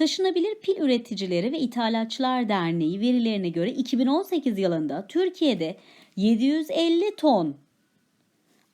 Taşınabilir Pil Üreticileri ve İthalatçılar Derneği verilerine göre 2018 yılında Türkiye'de 750 ton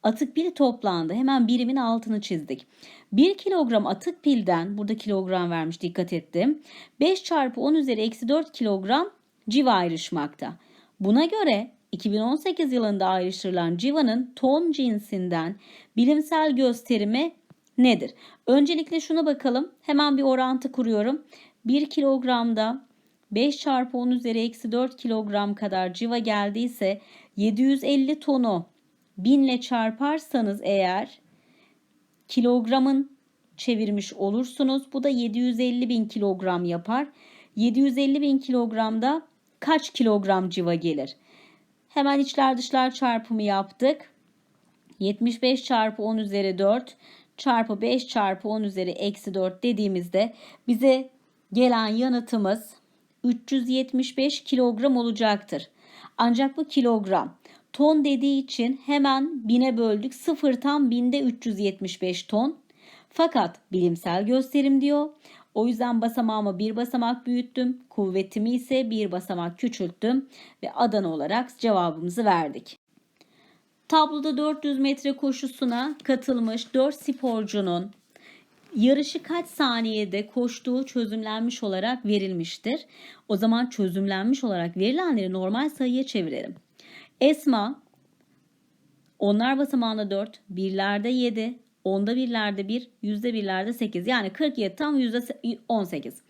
atık pil toplandı. Hemen birimin altını çizdik. 1 kilogram atık pilden, burada kilogram vermiş dikkat ettim. 5 çarpı 10 üzeri eksi 4 kilogram civa ayrışmakta. Buna göre 2018 yılında ayrıştırılan civanın ton cinsinden bilimsel gösterimi nedir? Öncelikle şuna bakalım. Hemen bir orantı kuruyorum. 1 kilogramda 5 çarpı 10 üzeri eksi 4 kilogram kadar civa geldiyse 750 tonu 1000 ile çarparsanız eğer kilogramın çevirmiş olursunuz. Bu da 750 bin kilogram yapar. 750 bin kilogramda kaç kilogram civa gelir? Hemen içler dışlar çarpımı yaptık. 75 çarpı 10 üzeri 4 çarpı 5 çarpı 10 üzeri eksi 4 dediğimizde bize gelen yanıtımız 375 kilogram olacaktır. Ancak bu kilogram ton dediği için hemen bine böldük. Sıfır tam binde 375 ton. Fakat bilimsel gösterim diyor. O yüzden basamağımı bir basamak büyüttüm. Kuvvetimi ise bir basamak küçülttüm. Ve Adana olarak cevabımızı verdik. Tabloda 400 metre koşusuna katılmış 4 sporcunun yarışı kaç saniyede koştuğu çözümlenmiş olarak verilmiştir. O zaman çözümlenmiş olarak verilenleri normal sayıya çevirelim. Esma onlar basamağında 4, birlerde 7, onda birlerde 1, yüzde birlerde 8. Yani 47 tam yüzde 18.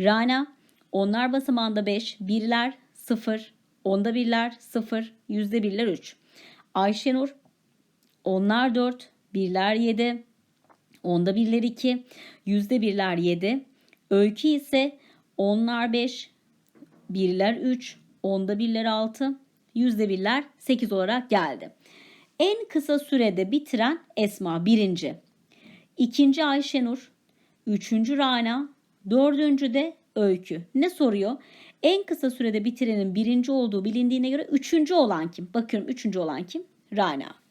Rana onlar basamağında 5, birler 0, onda birler 0, yüzde birler 3. Ayşenur onlar 4, birler 7, onda birler 2, yüzde birler 7. Öykü ise onlar 5, birler 3, onda birler 6, yüzde birler 8 olarak geldi. En kısa sürede bitiren Esma birinci. İkinci Ayşenur. Üçüncü Rana. Dördüncü de Öykü. Ne soruyor? En kısa sürede bitirenin birinci olduğu bilindiğine göre üçüncü olan kim? Bakıyorum üçüncü olan kim? Rana.